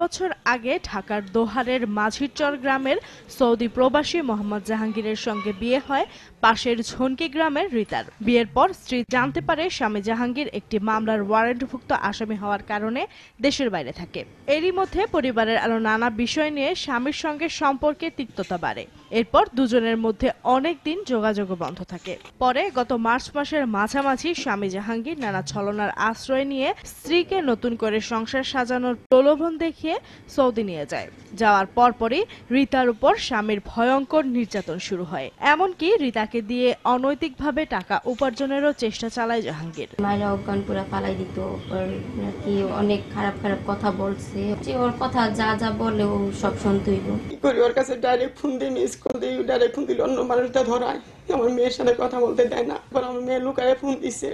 বছর আগে ঢাকার দোহারের মাঝিরচর গ্রামের সৌদি প্রবাসী মোহাম্মদ জাহাঙ্গীরের সঙ্গে বিয়ে হয় পাশের ঝনকি গ্রামের রিতার। বিয়ের পর স্ত্রী জানতে পারে স্বামী জাহাঙ্গীর একটি মামলার ওয়ারেন্টভুক্ত আসামি হওয়ার কারণে দেশের বাইরে থাকে। এরই মধ্যে পরিবারের আরও নানা বিষয় নিয়ে স্বামীর সঙ্গে সম্পর্কে তিক্ততা বাড়ে। এরপর দুজনের মধ্যে অনেক দিন যোগাযোগ বন্ধ থাকে। পরে গত মার্চ মাসের মাঝামাঝি স্বামী জাহাঙ্গীর নানা ছলনার আশ্রয় নিয়ে স্ত্রীকে নতুন করে সংসার সাজানোর প্রলোভন দেখিয়ে সৌদি নিয়ে যায়। যাওয়ার পরপরই রিতার উপর স্বামীর ভয়ঙ্কর নির্যাতন শুরু হয়। এমনকি রিতাকে দিয়ে অনৈতিকভাবে টাকা উপার্জনেরও চেষ্টা চালায় জাহাঙ্গীর। মায়েরা অজ্ঞান পুরা পালাই দিত ওর নাকি অনেক খারাপ খারাপ কথা বলছে। যে ওর কথা যা যা বলে ও সব শুনতেইব কি করি? ওর কাছে ডাইরেক্ট ফোন দিই মিস কল দিই ডাইরেক্ট ফোন দিলে অন্য মানুষটা ধরায়। আমার মেয়ের সাথে কথা বলতে দেয় না। এবার আমার মেয়ে লুকায় ফোন দিছে।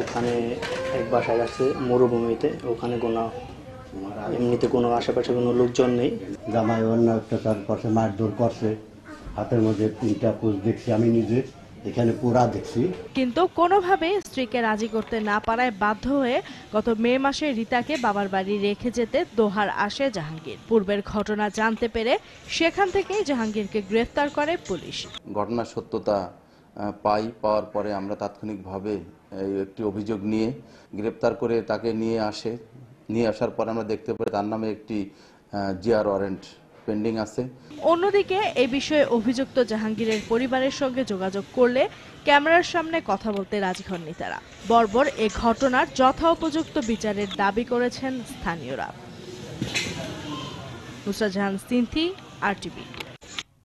ওখানে এক বাসায় আছে মরুভূমিতে ওখানে কোনো এমনিতে কোনো আশেপাশে কোনো লোকজন নেই? জামাই অন্য অত্যাচার করছে মারধর করছে। হাতের মধ্যে তিনটা পোষ দেখছি আমি নিজে এখানে পুরা দেখছি। কিন্তু কোনোভাবে স্ত্রীকে রাজি করতে না পারায় বাধ্য হয়ে গত মে মাসে রিতাকে বাবার বাড়ি রেখে যেতে দোহার আসে জাহাঙ্গীর। পূর্বের ঘটনা জানতে পেরে সেখান থেকেই জাহাঙ্গীরকে গ্রেফতার করে পুলিশ। ঘটনার সত্যতা পাই পাওয়ার পরে আমরা তাৎক্ষণিকভাবে একটি অভিযোগ নিয়ে গ্রেপ্তার করে তাকে নিয়ে আসে। নিয়ে আসার পর আমরা দেখতে পাই তার নামে একটি জিআর ওয়ারেন্ট পেন্ডিং আছে। অন্যদিকে এ বিষয়ে অভিযুক্ত জাহাঙ্গীরের পরিবারের সঙ্গে যোগাযোগ করলে ক্যামেরার সামনে কথা বলতে রাজি হননি তারা। বর্বর এ ঘটনার যথাউপযুক্ত বিচারের দাবি করেছেন স্থানীয়রা। Nusrat Jahan, Sinthi, R TV